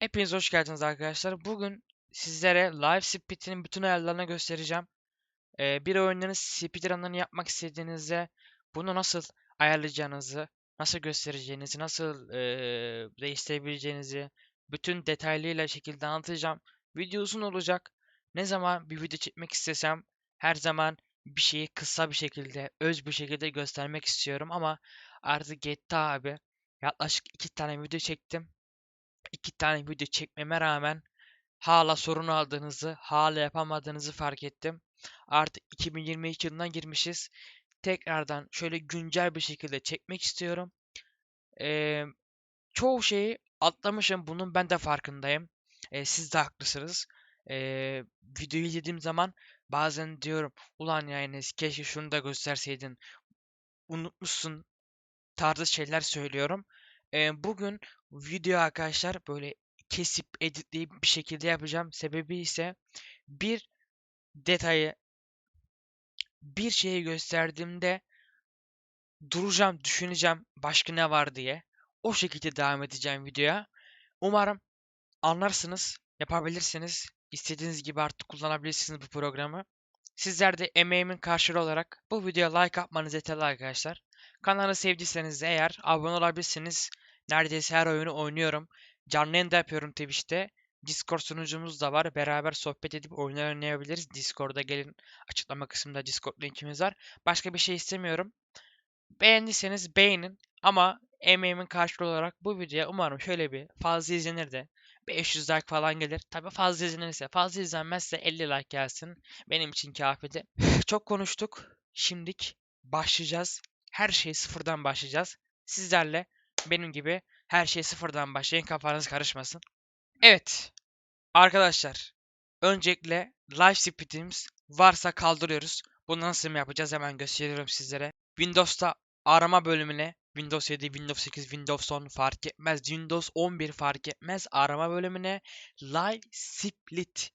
Hepiniz hoş geldiniz arkadaşlar. Bugün sizlere Live Speed'in bütün ayarlarını göstereceğim. Ee, bir oyunların speedrun'ını yapmak istediğinizde bunu nasıl ayarlayacağınızı, nasıl göstereceğinizi, nasıl ee, değiştirebileceğinizi bütün detaylıyla şekilde anlatacağım. Video uzun olacak. Ne zaman bir video çekmek istesem her zaman bir şeyi kısa bir şekilde, öz bir şekilde göstermek istiyorum ama artık yetti abi. Yaklaşık iki tane video çektim iki tane video çekmeme rağmen hala sorun aldığınızı, hala yapamadığınızı fark ettim. Artık 2022 yılına girmişiz. Tekrardan şöyle güncel bir şekilde çekmek istiyorum. Ee, çoğu şeyi atlamışım. Bunun ben de farkındayım. Ee, siz de haklısınız. Ee, videoyu izlediğim zaman bazen diyorum ulan yani keşke şunu da gösterseydin. Unutmuşsun tarzı şeyler söylüyorum. Ee, bugün video arkadaşlar böyle kesip editleyip bir şekilde yapacağım. Sebebi ise bir detayı bir şeyi gösterdiğimde duracağım, düşüneceğim başka ne var diye. O şekilde devam edeceğim videoya. Umarım anlarsınız, yapabilirsiniz. İstediğiniz gibi artık kullanabilirsiniz bu programı. Sizler de emeğimin karşılığı olarak bu videoya like atmanız yeterli arkadaşlar. Kanalı sevdiyseniz eğer abone olabilirsiniz. Neredeyse her oyunu oynuyorum. Canlı yayın da yapıyorum Twitch'te. Discord sunucumuz da var. Beraber sohbet edip oyunlar oynayabiliriz. Discord'a gelin. Açıklama kısmında Discord linkimiz var. Başka bir şey istemiyorum. Beğendiyseniz beğenin. Ama emeğimin karşılığı olarak bu videoya umarım şöyle bir fazla izlenir de 500 like falan gelir. Tabi fazla izlenirse, fazla izlenmezse 50 like gelsin. Benim için kafidir. Çok konuştuk. Şimdik başlayacağız. Her şeyi sıfırdan başlayacağız. Sizlerle benim gibi her şey sıfırdan başlayın. Kafanız karışmasın. Evet. Arkadaşlar. Öncelikle live speed'imiz varsa kaldırıyoruz. Bunu nasıl yapacağız hemen gösteriyorum sizlere. Windows'ta arama bölümüne Windows 7, Windows 8, Windows 10 fark etmez. Windows 11 fark etmez. Arama bölümüne Live Split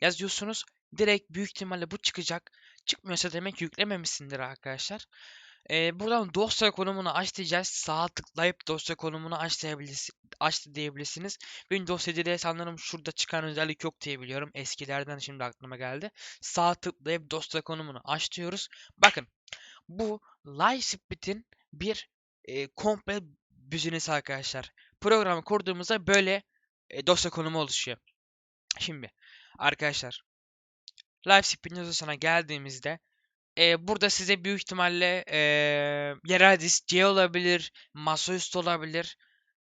yazıyorsunuz. Direkt büyük ihtimalle bu çıkacak. Çıkmıyorsa demek yüklememişsindir arkadaşlar. Ee, buradan dosya konumunu aç diyeceğiz. Sağ tıklayıp dosya konumunu aç, aç diyebilirsiniz. Windows 7'de sanırım şurada çıkan özellik yok diye biliyorum. Eskilerden şimdi aklıma geldi. Sağ tıklayıp dosya konumunu aç diyoruz. Bakın bu Livesplit'in bir e, komple büzünesi arkadaşlar. Programı kurduğumuzda böyle e, dosya konumu oluşuyor. Şimdi arkadaşlar Livesplit'in dosyasına geldiğimizde e, burada size büyük ihtimalle e, yerel disk C olabilir, masaüstü olabilir.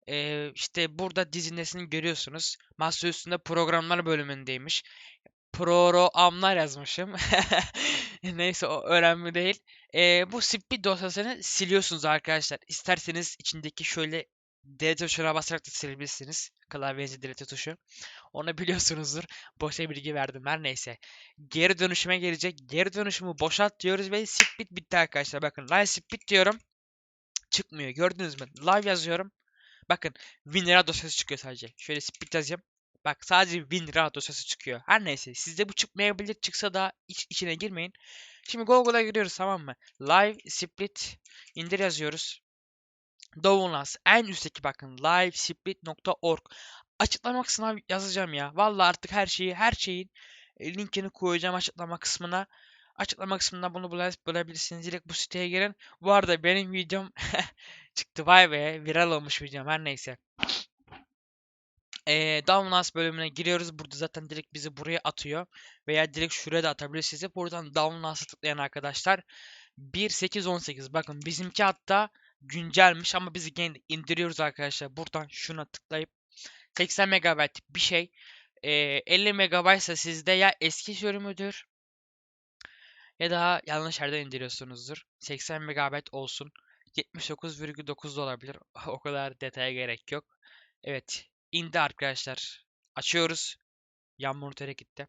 E, işte burada dizinesini görüyorsunuz. Masaüstünde programlar bölümündeymiş. Programlar yazmışım. Neyse o önemli değil. E, bu speed dosyasını siliyorsunuz arkadaşlar. İsterseniz içindeki şöyle delete tuşuna basarak da silebilirsiniz. Klavyenizde delete tuşu. Onu biliyorsunuzdur. Boşa bilgi verdim her neyse. Geri dönüşüme gelecek. Geri dönüşümü boşalt diyoruz ve speed bitti arkadaşlar. Bakın live speed diyorum. Çıkmıyor. Gördünüz mü? Live yazıyorum. Bakın WinRAR dosyası çıkıyor sadece. Şöyle speed yazayım. Bak sadece WinRAR dosyası çıkıyor. Her neyse sizde bu çıkmayabilir. Çıksa da iç, içine girmeyin. Şimdi Google'a giriyoruz tamam mı? Live split indir yazıyoruz. Downloads en üstteki bakın livesplit.org açıklama kısmına yazacağım ya. Vallahi artık her şeyi her şeyin e, linkini koyacağım açıklama kısmına. Açıklama kısmında bunu bulabilirsiniz. Direkt bu siteye girin. Bu arada benim videom çıktı vay be viral olmuş videom her neyse. E, Downloads bölümüne giriyoruz. Burada zaten direkt bizi buraya atıyor. Veya direkt şuraya da atabilir sizi. Buradan Downloads'a tıklayan arkadaşlar 1.8.18 bakın bizimki hatta güncelmiş ama biz gene indiriyoruz arkadaşlar. Buradan şuna tıklayıp 80 MB bir şey. E, 50 MB ise sizde ya eski sürümüdür ya da yanlış yerden indiriyorsunuzdur. 80 MB olsun. 79,9 olabilir. o kadar detaya gerek yok. Evet. indi arkadaşlar. Açıyoruz. Yan monitöre gitti.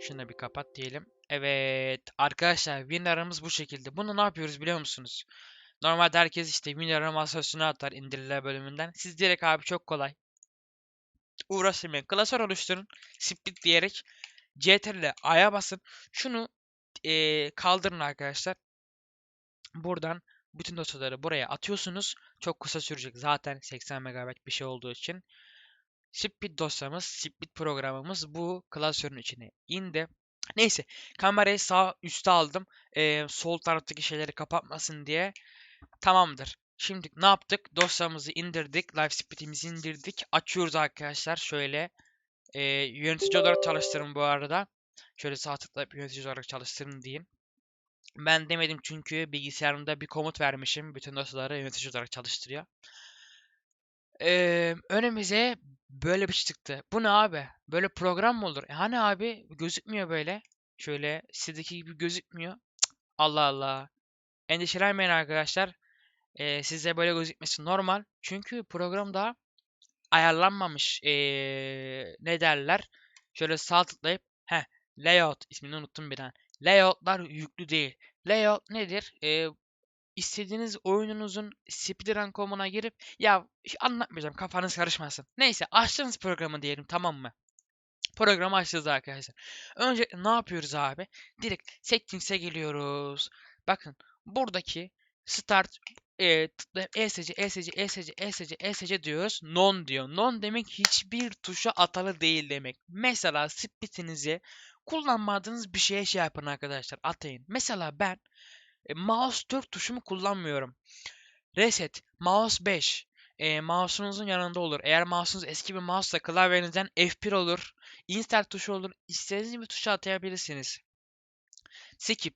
Şunu bir kapat diyelim. Evet. Arkadaşlar WinRAR'ımız bu şekilde. Bunu ne yapıyoruz biliyor musunuz? Normalde herkes işte WinRAR masasına atar indiriler bölümünden. Siz direkt abi çok kolay. Uğraşmayın. Klasör oluşturun. Split diyerek CTRL A'ya basın. Şunu e, kaldırın arkadaşlar. Buradan bütün dosyaları buraya atıyorsunuz. Çok kısa sürecek zaten 80 MB bir şey olduğu için. Split dosyamız, split programımız bu klasörün içine indi. Neyse kamerayı sağ üste aldım. Ee, sol taraftaki şeyleri kapatmasın diye. Tamamdır. Şimdi ne yaptık? Dosyamızı indirdik. Live split'imizi indirdik. Açıyoruz arkadaşlar. Şöyle e, yönetici olarak çalıştırın bu arada. Şöyle sağ tıklayıp yönetici olarak çalıştırın diyeyim. Ben demedim çünkü bilgisayarımda bir komut vermişim. Bütün dosyaları yönetici olarak çalıştırıyor. Ee, önümüze böyle bir şey çıktı. Bu ne abi? Böyle program mı olur? E hani abi gözükmüyor böyle. Şöyle sizdeki gibi gözükmüyor. Allah Allah. Endişelenmeyin arkadaşlar. Ee, size böyle gözükmesi normal. Çünkü program daha ayarlanmamış. Ee, ne derler? Şöyle sağ tıklayıp he layout ismini unuttum bir an. Layoutlar yüklü değil. Layout nedir? Ee, istediğiniz oyununuzun speedrun.com'una girip ya anlatmayacağım kafanız karışmasın. Neyse açtınız programı diyelim tamam mı? Programı açtınız arkadaşlar. Önce ne yapıyoruz abi? Direkt settings'e geliyoruz. Bakın buradaki start e, ESC, ESC, ESC, ESC, ESC diyoruz. Non diyor. Non demek hiçbir tuşa atalı değil demek. Mesela splitinizi kullanmadığınız bir şeye şey yapın arkadaşlar. Atayın. Mesela ben e, mouse 4 tuşumu kullanmıyorum. Reset, mouse 5. E, mouse'unuzun yanında olur. Eğer mouse'unuz eski bir mouse klavyenizden F1 olur. Insert tuşu olur. İstediğiniz bir tuşa atayabilirsiniz. Skip.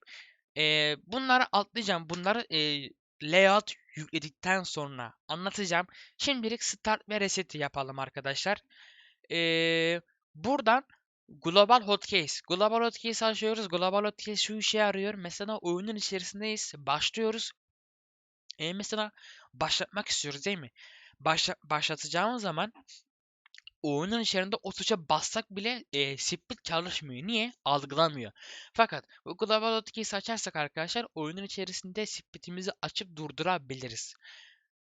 E, bunları atlayacağım. Bunları e, layout yükledikten sonra anlatacağım. Şimdilik start ve reset'i yapalım arkadaşlar. E, buradan Global Hotkeys. Global Hotkeys açıyoruz. Global Hotkeys şu işe yarıyor. Mesela oyunun içerisindeyiz. Başlıyoruz. E mesela başlatmak istiyoruz değil mi? Başla, başlatacağımız zaman oyunun içerisinde o tuşa bassak bile e, split çalışmıyor. Niye? Algılamıyor. Fakat bu Global Hotkeys açarsak arkadaşlar oyunun içerisinde splitimizi açıp durdurabiliriz.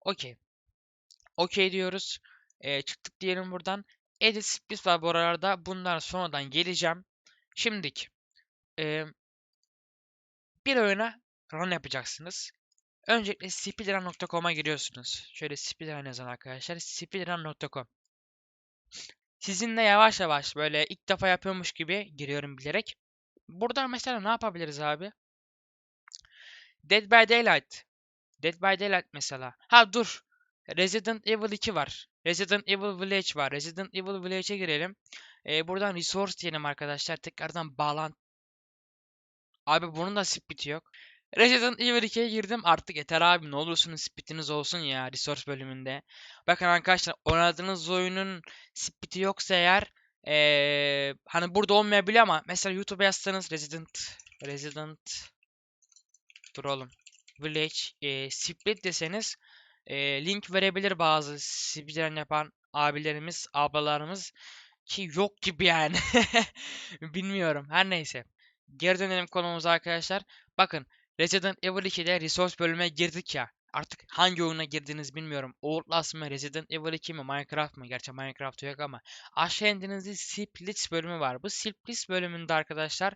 Okey. Okey diyoruz. E, çıktık diyelim buradan. Edit split var bu arada. Bunlar sonradan geleceğim. Şimdik. E, bir oyuna run yapacaksınız. Öncelikle speedrun.com'a giriyorsunuz. Şöyle speedrun yazın arkadaşlar. speedrun.com Sizinle yavaş yavaş böyle ilk defa yapıyormuş gibi giriyorum bilerek. Burada mesela ne yapabiliriz abi? Dead by Daylight. Dead by Daylight mesela. Ha dur. Resident Evil 2 var. Resident Evil Village var. Resident Evil Village'e girelim. Ee, buradan resource diyelim arkadaşlar. Tekrardan bağlan. Abi bunun da speed yok. Resident Evil 2'ye girdim. Artık yeter abi ne olursunuz speediniz olsun ya resource bölümünde. Bakın arkadaşlar oynadığınız oyunun speed'i yoksa eğer ee, hani burada olmayabilir ama mesela YouTube'a yazsanız Resident Resident dur oğlum Village e, split deseniz e, link verebilir bazı speedrun yapan abilerimiz, ablalarımız ki yok gibi yani. Bilmiyorum. Her neyse. Geri dönelim konumuza arkadaşlar. Bakın Resident Evil 2'de resource bölümüne girdik ya. Artık hangi oyuna girdiğiniz bilmiyorum. Outlast mı, Resident Evil 2 mi, Minecraft mı? Gerçi Minecraft yok ama. Aşağı indiğinizde Splits bölümü var. Bu Splits bölümünde arkadaşlar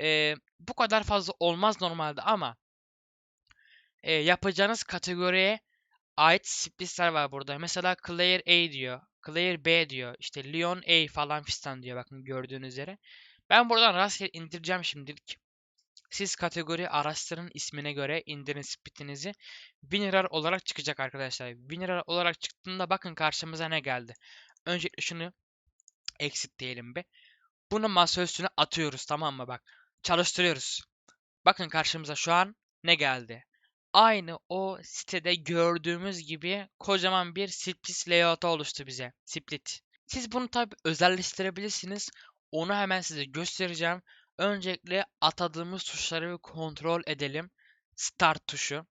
e, bu kadar fazla olmaz normalde ama e, yapacağınız kategoriye ait splitsler var burada. Mesela Claire A diyor. Claire B diyor. İşte Leon A falan fistan diyor. Bakın gördüğünüz üzere. Ben buradan rastgele indireceğim şimdilik. Siz kategori araçların ismine göre indirin splitinizi. Winrar olarak çıkacak arkadaşlar. Winrar olarak çıktığında bakın karşımıza ne geldi. Öncelikle şunu exit diyelim bir. Bunu masa üstüne atıyoruz tamam mı bak. Çalıştırıyoruz. Bakın karşımıza şu an ne geldi aynı o sitede gördüğümüz gibi kocaman bir split layout oluştu bize. Split. Siz bunu tabi özelleştirebilirsiniz. Onu hemen size göstereceğim. Öncelikle atadığımız tuşları kontrol edelim. Start tuşu.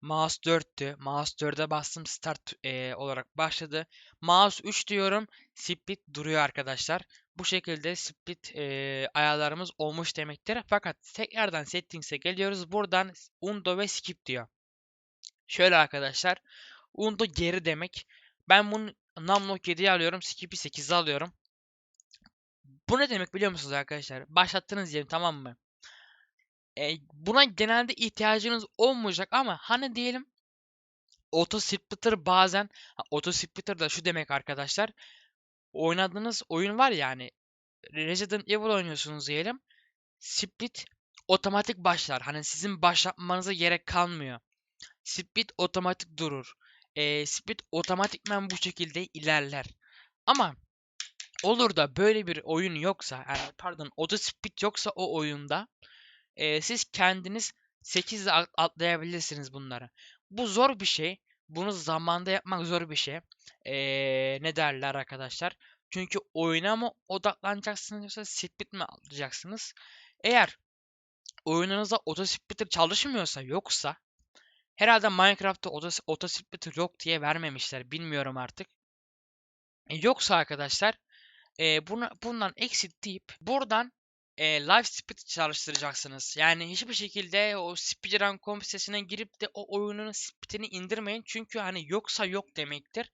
Mouse 4'tü. Mouse 4'e bastım start e, olarak başladı. Mouse 3 diyorum. Split duruyor arkadaşlar. Bu şekilde split e, ayarlarımız olmuş demektir. Fakat tekrardan settings'e geliyoruz. Buradan undo ve skip diyor. Şöyle arkadaşlar. Undo geri demek. Ben bunu numlock 7'ye alıyorum. Skip'i 8'e alıyorum. Bu ne demek biliyor musunuz arkadaşlar? Başlattınız diyelim tamam mı? E, buna genelde ihtiyacınız olmayacak ama hani diyelim auto splitter bazen auto splitter da şu demek arkadaşlar. Oynadığınız oyun var ya hani Resident Evil oynuyorsunuz diyelim. Split otomatik başlar. Hani sizin başlatmanıza gerek kalmıyor. Split otomatik durur. Ee, split otomatikman bu şekilde ilerler. Ama olur da böyle bir oyun yoksa, yani pardon, auto split yoksa o oyunda e, siz kendiniz 8 ile at- atlayabilirsiniz bunları. Bu zor bir şey. Bunu zamanda yapmak zor bir şey. Ee, ne derler arkadaşlar? Çünkü oyuna mı odaklanacaksınız yoksa split mi atlayacaksınız? Eğer oyununuzda autosplitter çalışmıyorsa yoksa herhalde Minecraft'ta autos- autosplitter yok diye vermemişler. Bilmiyorum artık. E, yoksa arkadaşlar e, buna, bundan exit deyip buradan e, live split çalıştıracaksınız. Yani hiçbir şekilde o speedrun.com sitesine girip de o oyunun splitini indirmeyin. Çünkü hani yoksa yok demektir.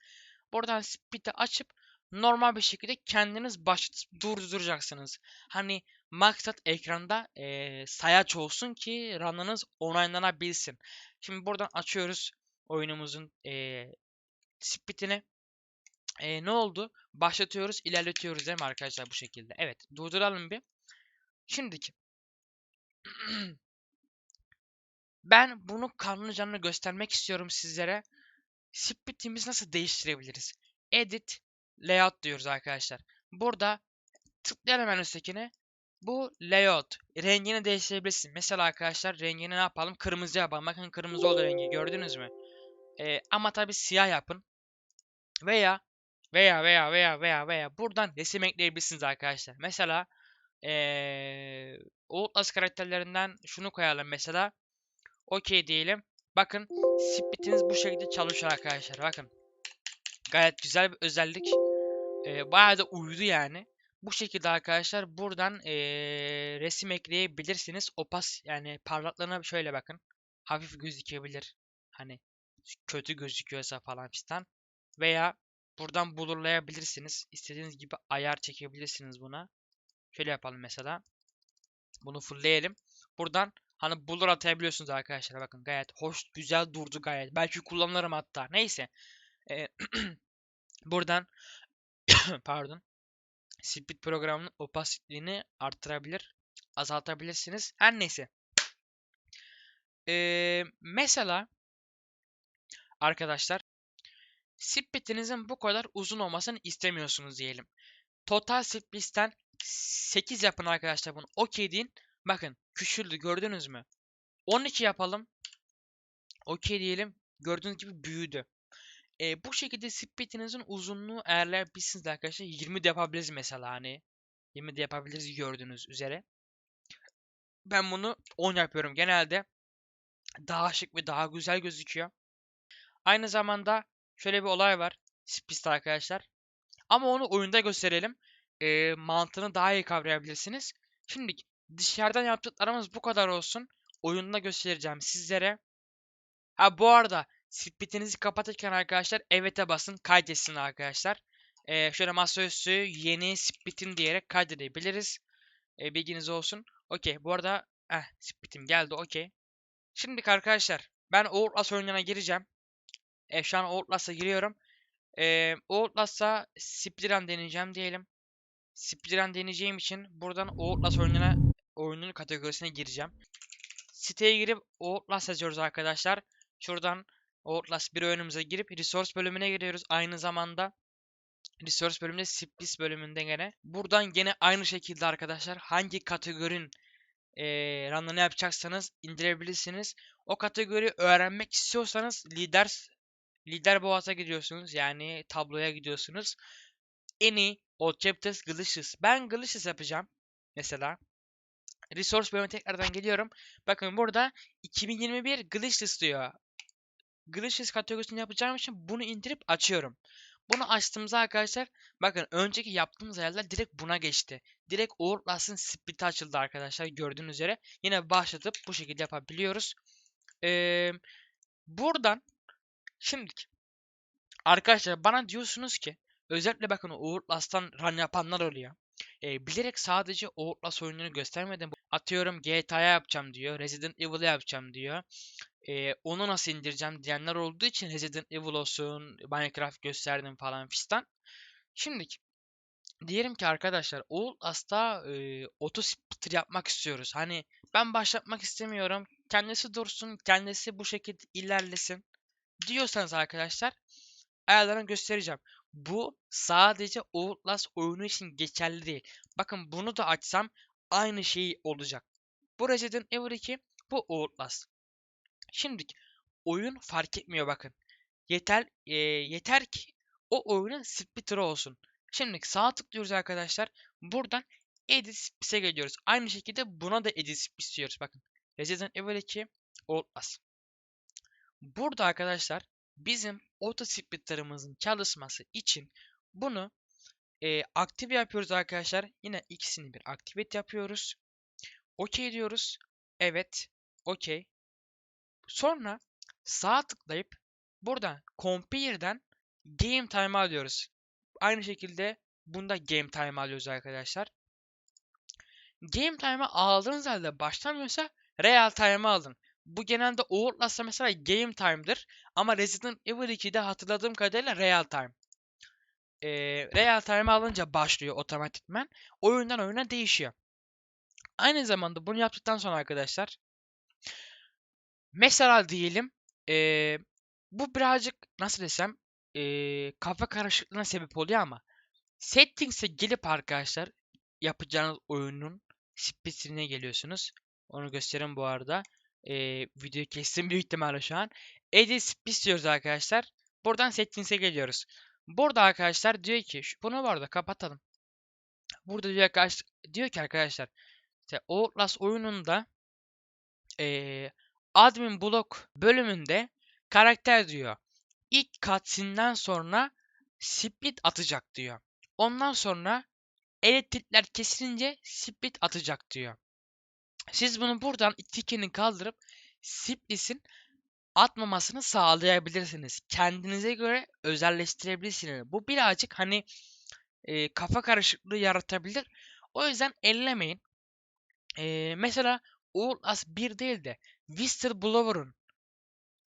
Buradan split'i açıp normal bir şekilde kendiniz başlatıp durduracaksınız. Hani maksat ekranda e, sayaç olsun ki run'ınız onaylanabilsin. Şimdi buradan açıyoruz oyunumuzun e, split'ini. E, ne oldu? Başlatıyoruz, ilerletiyoruz değil mi arkadaşlar bu şekilde? Evet, durduralım bir. Şimdiki. ben bunu kanlı canlı göstermek istiyorum sizlere. Split'imizi nasıl değiştirebiliriz? Edit, Layout diyoruz arkadaşlar. Burada tıklayalım en üsttekine. Bu layout. Rengini değiştirebilirsin. Mesela arkadaşlar rengini ne yapalım? Kırmızı yapalım. Bakın kırmızı oldu rengi gördünüz mü? Ee, ama tabi siyah yapın. Veya veya veya veya veya veya buradan resim ekleyebilirsiniz arkadaşlar. Mesela ee, Outlast karakterlerinden şunu koyalım mesela. Okey diyelim. Bakın splitiniz bu şekilde çalışıyor arkadaşlar. Bakın. Gayet güzel bir özellik. Ee, bayağı da uydu yani. Bu şekilde arkadaşlar buradan ee, resim ekleyebilirsiniz. Opas yani parlaklığına şöyle bakın. Hafif gözükebilir. Hani kötü gözüküyorsa falan fistan. Veya buradan blurlayabilirsiniz. İstediğiniz gibi ayar çekebilirsiniz buna. Şöyle yapalım mesela. Bunu fullleyelim. Buradan hani blur atabiliyorsunuz arkadaşlar. Bakın gayet hoş, güzel durdu gayet. Belki kullanırım hatta. Neyse. Ee, buradan pardon. Split programının opasitliğini arttırabilir, azaltabilirsiniz. Her neyse. Ee, mesela arkadaşlar split'inizin bu kadar uzun olmasını istemiyorsunuz diyelim. Total split'ten 8 yapın arkadaşlar bunu. Okey deyin. Bakın küçüldü gördünüz mü? 12 yapalım. Okey diyelim. Gördüğünüz gibi büyüdü. E, bu şekilde split'inizin uzunluğu ayarlayabilirsiniz arkadaşlar. 20 de yapabiliriz mesela hani. 20 de yapabiliriz gördüğünüz üzere. Ben bunu 10 yapıyorum genelde. Daha şık ve daha güzel gözüküyor. Aynı zamanda şöyle bir olay var. Split'te arkadaşlar. Ama onu oyunda gösterelim. E, mantığını daha iyi kavrayabilirsiniz. Şimdi dışarıdan yaptıklarımız bu kadar olsun. Oyunda göstereceğim sizlere. Ha bu arada splitinizi kapatırken arkadaşlar evet'e basın kaydetsin arkadaşlar. Ee, şöyle masaüstü yeni splitim diyerek kaydedebiliriz. Ee, bilginiz olsun. Okey bu arada eh, splitim geldi okey. Şimdi arkadaşlar ben Outlast oyununa gireceğim. E, şu an Outlast'a giriyorum. E, Outlast'a Splitrun deneyeceğim diyelim. Splitrun deneyeceğim için buradan Outlast oyununa oyunun kategorisine gireceğim. Siteye girip Outlast yazıyoruz arkadaşlar. Şuradan Outlast bir oyunumuza girip Resource bölümüne giriyoruz. Aynı zamanda Resource bölümünde Split bölümünde gene. Buradan gene aynı şekilde arkadaşlar hangi kategorinin e, run'ını yapacaksanız indirebilirsiniz. O kategoriyi öğrenmek istiyorsanız lider lider boğaza gidiyorsunuz. Yani tabloya gidiyorsunuz. Any Objectives Glitches. Ben Glitches yapacağım. Mesela. Resource bölümüne tekrardan geliyorum. Bakın burada 2021 Glitches diyor. Glitches kategorisini yapacağım için bunu indirip açıyorum. Bunu açtığımızda arkadaşlar bakın önceki yaptığımız ayarlar direkt buna geçti. Direkt Outlast'ın split'i açıldı arkadaşlar gördüğünüz üzere. Yine başlatıp bu şekilde yapabiliyoruz. Ee, buradan şimdi arkadaşlar bana diyorsunuz ki özellikle bakın Outlast'tan run yapanlar oluyor. e, bilerek sadece Outlast oyununu göstermedim. Atıyorum GTA'ya yapacağım diyor. Resident Evil'a yapacağım diyor. E, onu nasıl indireceğim diyenler olduğu için Resident Evil olsun, Minecraft gösterdim falan fistan. Şimdi diyelim ki arkadaşlar Outlast'ta e, otospeeder yapmak istiyoruz. Hani ben başlatmak istemiyorum. Kendisi dursun, kendisi bu şekilde ilerlesin diyorsanız arkadaşlar ayarlarını göstereceğim. Bu sadece Outlast oyunu için geçerli değil. Bakın bunu da açsam aynı şey olacak. Bu Resident Evil 2, bu Outlast. Şimdi oyun fark etmiyor bakın. Yeter e, yeter ki o oyunun splitter olsun. Şimdi sağa tıklıyoruz arkadaşlar. Buradan Edit Split'e geliyoruz. Aynı şekilde buna da Edit Split istiyoruz. Bakın. Resident Evil 2 Outlast. Burada arkadaşlar bizim otosplitter'ımızın çalışması için bunu e, aktif yapıyoruz arkadaşlar. Yine ikisini bir activate yapıyoruz. OK diyoruz. Evet. OK. Sonra sağ tıklayıp buradan Compare'den Game Time alıyoruz. Aynı şekilde bunda Game Time alıyoruz arkadaşlar. Game Time'ı aldığınız halde başlamıyorsa Real Time'ı alın. Bu genelde Outlast'ta mesela Game Time'dır. Ama Resident Evil 2'de hatırladığım kadarıyla Real Time. Ee, Real Time alınca başlıyor otomatikmen. Oyundan oyuna değişiyor. Aynı zamanda bunu yaptıktan sonra arkadaşlar mesela diyelim ee, bu birazcık nasıl desem ee, kafa karışıklığına sebep oluyor ama Settings'e gelip arkadaşlar yapacağınız oyunun splitine geliyorsunuz. Onu göstereyim bu arada. Ee, videoyu kestim büyük ihtimalle şu an. Edit split diyoruz arkadaşlar. Buradan settings'e geliyoruz. Burada arkadaşlar diyor ki bunu bu arada kapatalım. Burada diyor, arkadaş, diyor ki arkadaşlar işte Outlast oyununda ee, admin blok bölümünde karakter diyor. İlk cutscene'den sonra split atacak diyor. Ondan sonra elektrikler kesilince split atacak diyor. Siz bunu buradan tikini kaldırıp split'in atmamasını sağlayabilirsiniz. Kendinize göre özelleştirebilirsiniz. Bu birazcık hani e, kafa karışıklığı yaratabilir. O yüzden ellemeyin. E, mesela Outlast 1 değil de Whistleblower'ın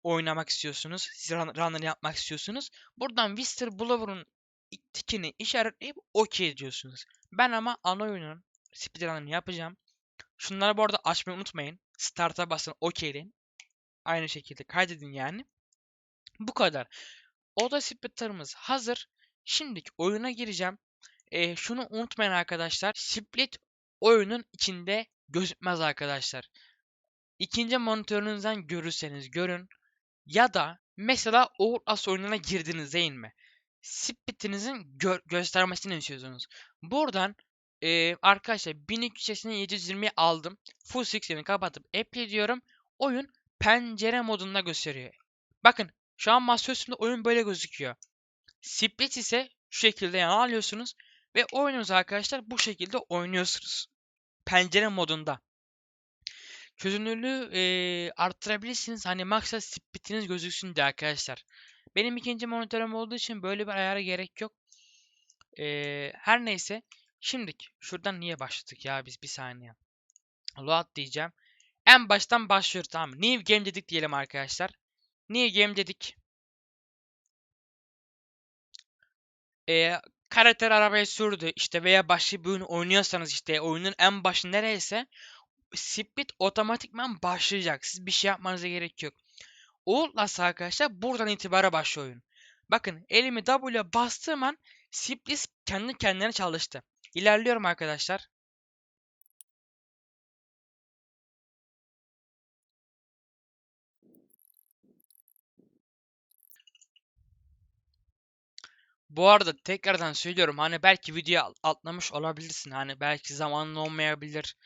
oynamak istiyorsunuz. Siz run, runner yapmak istiyorsunuz. Buradan Whistleblower'ın tikini işaretleyip OK diyorsunuz. Ben ama ana oyunun speedrun'ını yapacağım. Şunları bu arada açmayı unutmayın. Start'a basın OK deyin. Aynı şekilde kaydedin yani. Bu kadar. Oda splitter'ımız hazır. Şimdiki oyuna gireceğim. E, şunu unutmayın arkadaşlar. Split oyunun içinde gözükmez arkadaşlar. İkinci monitörünüzden görürseniz görün. Ya da mesela Outlast oyununa girdiniz değil mi? Split'inizin gö göstermesini istiyorsunuz. Buradan e, arkadaşlar 1280 720 aldım. Full screen'i kapatıp apply diyorum. Oyun pencere modunda gösteriyor. Bakın şu an masa üstünde oyun böyle gözüküyor. Split ise şu şekilde yana alıyorsunuz ve oyununuzu arkadaşlar bu şekilde oynuyorsunuz. Pencere modunda. Çözünürlüğü e, arttırabilirsiniz. Hani maksa splitiniz gözüksün diye arkadaşlar. Benim ikinci monitörüm olduğu için böyle bir ayara gerek yok. E, her neyse. Şimdilik şuradan niye başladık ya biz bir saniye. Load diyeceğim. En baştan başlıyoruz tamam New game dedik diyelim arkadaşlar. New game dedik. Ee, karakter arabaya sürdü işte veya başka bir oyun oynuyorsanız işte oyunun en başı nereyse split otomatikman başlayacak. Siz bir şey yapmanıza gerek yok. Outlast arkadaşlar buradan itibaren başlıyor oyun. Bakın elimi W'ye bastığım an split kendi kendine çalıştı. İlerliyorum arkadaşlar. Bu arada tekrardan söylüyorum hani belki video atlamış olabilirsin. Hani belki zamanın olmayabilir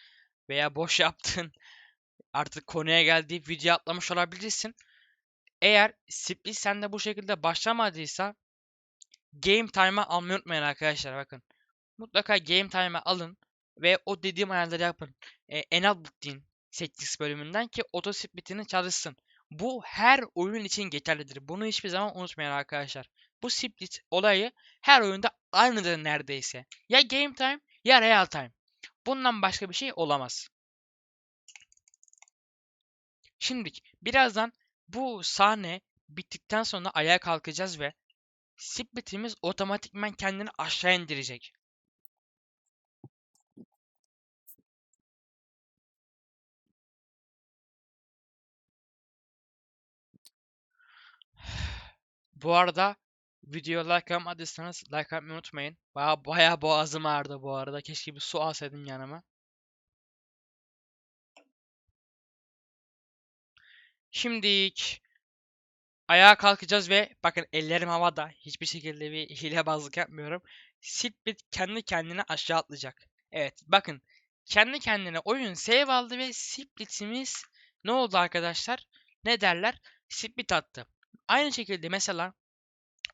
veya boş yaptın. Artık konuya geldiği video atlamış olabilirsin. Eğer split sende bu şekilde başlamadıysa game time'a almayı unutmayın arkadaşlar bakın. Mutlaka game time'a alın ve o dediğim ayarları yapın. E, enable deyin settings bölümünden ki auto split'ini çalışsın. Bu her oyun için geçerlidir. Bunu hiçbir zaman unutmayın arkadaşlar. Bu split olayı her oyunda aynıdır neredeyse. Ya game time ya real time. Bundan başka bir şey olamaz. Şimdi birazdan bu sahne bittikten sonra ayağa kalkacağız ve splitimiz otomatikman kendini aşağı indirecek. Bu arada video like atmadıysanız like atmayı unutmayın. Baya baya boğazım ağrıdı bu arada. Keşke bir su alsaydım yanıma. Şimdilik ayağa kalkacağız ve bakın ellerim havada. Hiçbir şekilde bir hilebazlık yapmıyorum. Split kendi kendine aşağı atlayacak. Evet bakın kendi kendine oyun save aldı ve splitimiz ne oldu arkadaşlar? Ne derler? Split attı. Aynı şekilde mesela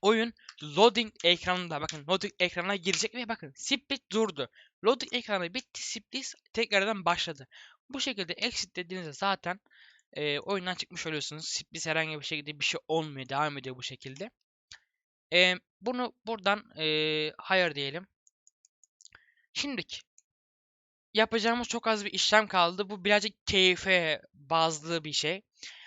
oyun loading ekranında bakın loading ekranına girecek ve bakın split durdu. Loading ekranı bitti split tekrardan başladı. Bu şekilde exit dediğinizde zaten e, oyundan çıkmış oluyorsunuz. Split herhangi bir şekilde bir şey olmuyor. Devam ediyor bu şekilde. E, bunu buradan e, hayır diyelim. Şimdiki yapacağımız çok az bir işlem kaldı. Bu birazcık keyfe bazlı bir şey.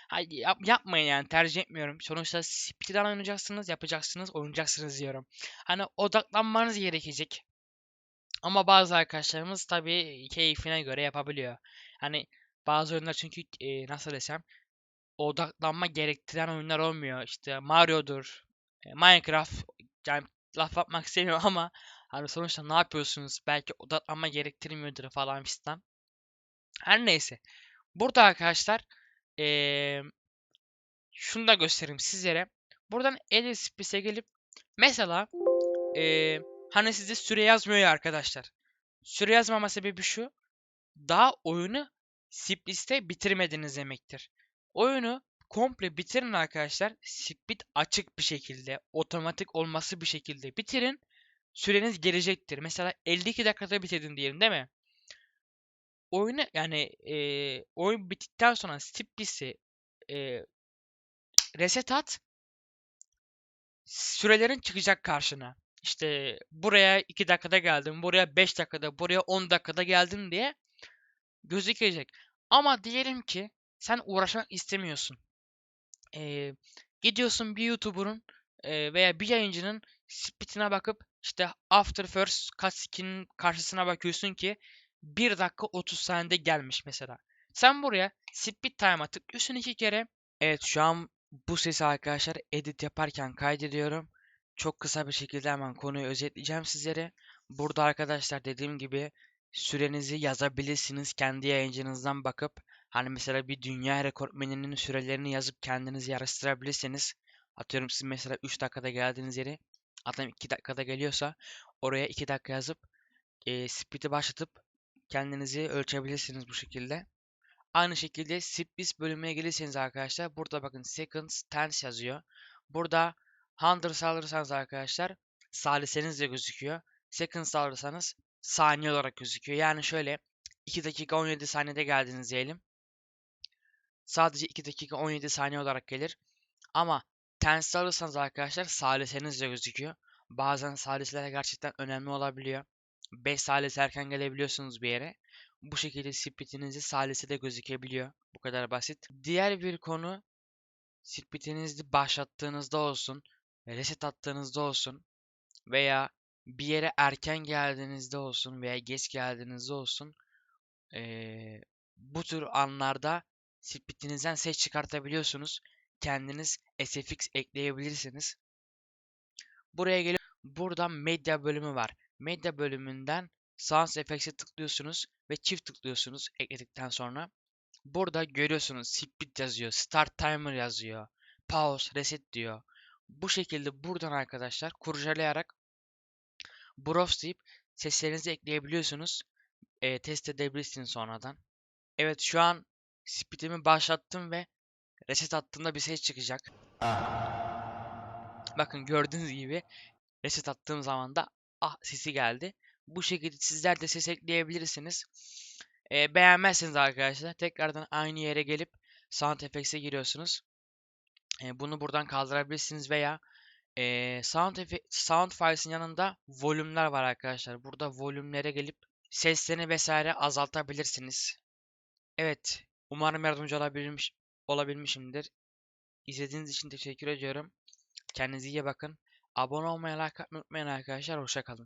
Hayır, yap, yapmayın yani tercih etmiyorum. Sonuçta Split'ten oynayacaksınız, yapacaksınız, oynayacaksınız diyorum. Hani odaklanmanız gerekecek. Ama bazı arkadaşlarımız tabii keyfine göre yapabiliyor. Hani bazı oyunlar çünkü e, nasıl desem odaklanma gerektiren oyunlar olmuyor. İşte Mario'dur, e, Minecraft yani laf atmak istemiyorum ama hani sonuçta ne yapıyorsunuz? Belki odaklanma gerektirmiyordur falan fistan. Her neyse. Burada arkadaşlar ee, şunu da göstereyim sizlere. Buradan Edit Space'e gelip mesela ee, hani sizde süre yazmıyor ya arkadaşlar. Süre yazmama sebebi şu. Daha oyunu split'te bitirmediniz demektir. Oyunu komple bitirin arkadaşlar. Split açık bir şekilde, otomatik olması bir şekilde bitirin. Süreniz gelecektir. Mesela 52 dakikada bitirdin diyelim değil mi? Oyunu yani e, oyun bittikten sonra split'i e, reset at. Sürelerin çıkacak karşına. İşte buraya 2 dakikada geldim, buraya 5 dakikada, buraya 10 dakikada geldim diye gözükecek. Ama diyelim ki sen uğraşmak istemiyorsun. Ee, gidiyorsun bir YouTuber'ın e, veya bir yayıncının splitine bakıp işte After First Cutscene'in karşısına bakıyorsun ki 1 dakika 30 saniyede gelmiş mesela. Sen buraya split time'a tıklıyorsun iki kere. Evet şu an bu sesi arkadaşlar edit yaparken kaydediyorum. Çok kısa bir şekilde hemen konuyu özetleyeceğim sizlere. Burada arkadaşlar dediğim gibi sürenizi yazabilirsiniz kendi yayıncınızdan bakıp. Hani mesela bir dünya rekortmeninin sürelerini yazıp kendiniz yarıştırabilirsiniz. Atıyorum siz mesela 3 dakikada geldiğiniz yeri adam 2 dakikada geliyorsa oraya 2 dakika yazıp e, speed'i başlatıp kendinizi ölçebilirsiniz bu şekilde. Aynı şekilde split bölümüne gelirseniz arkadaşlar burada bakın seconds, tens yazıyor. Burada hundreds alırsanız arkadaşlar saliseniz de gözüküyor. Seconds alırsanız saniye olarak gözüküyor. Yani şöyle 2 dakika 17 saniyede geldiniz diyelim. Sadece 2 dakika 17 saniye olarak gelir. Ama tens alırsanız arkadaşlar saliseniz de gözüküyor. Bazen saliseler gerçekten önemli olabiliyor. 5 salise erken gelebiliyorsunuz bir yere. Bu şekilde splitinizi salise de gözükebiliyor. Bu kadar basit. Diğer bir konu splitinizi başlattığınızda olsun, reset attığınızda olsun veya bir yere erken geldiğinizde olsun veya geç geldiğinizde olsun ee, bu tür anlarda splitinizden ses çıkartabiliyorsunuz. Kendiniz SFX ekleyebilirsiniz. Buraya gelip buradan medya bölümü var. Medya bölümünden Sounds Effects'e tıklıyorsunuz ve çift tıklıyorsunuz ekledikten sonra. Burada görüyorsunuz split yazıyor, start timer yazıyor, pause, reset diyor. Bu şekilde buradan arkadaşlar kurcalayarak browse deyip seslerinizi ekleyebiliyorsunuz. E, test edebilirsiniz sonradan. Evet şu an splitimi başlattım ve reset attığımda bir ses çıkacak. Bakın gördüğünüz gibi reset attığım zaman da ah sesi geldi. Bu şekilde sizler de ses ekleyebilirsiniz. E, beğenmezseniz arkadaşlar tekrardan aynı yere gelip Sound Effects'e giriyorsunuz. E, bunu buradan kaldırabilirsiniz veya Ee, sound sound files'in yanında volümler var arkadaşlar. Burada volümlere gelip seslerini vesaire azaltabilirsiniz. Evet, umarım yardımcı olabilmiş olabilmişimdir. İzlediğiniz için teşekkür ediyorum. Kendinize iyi bakın. Abone olmayı, like atmayı unutmayın arkadaşlar. Hoşça kalın.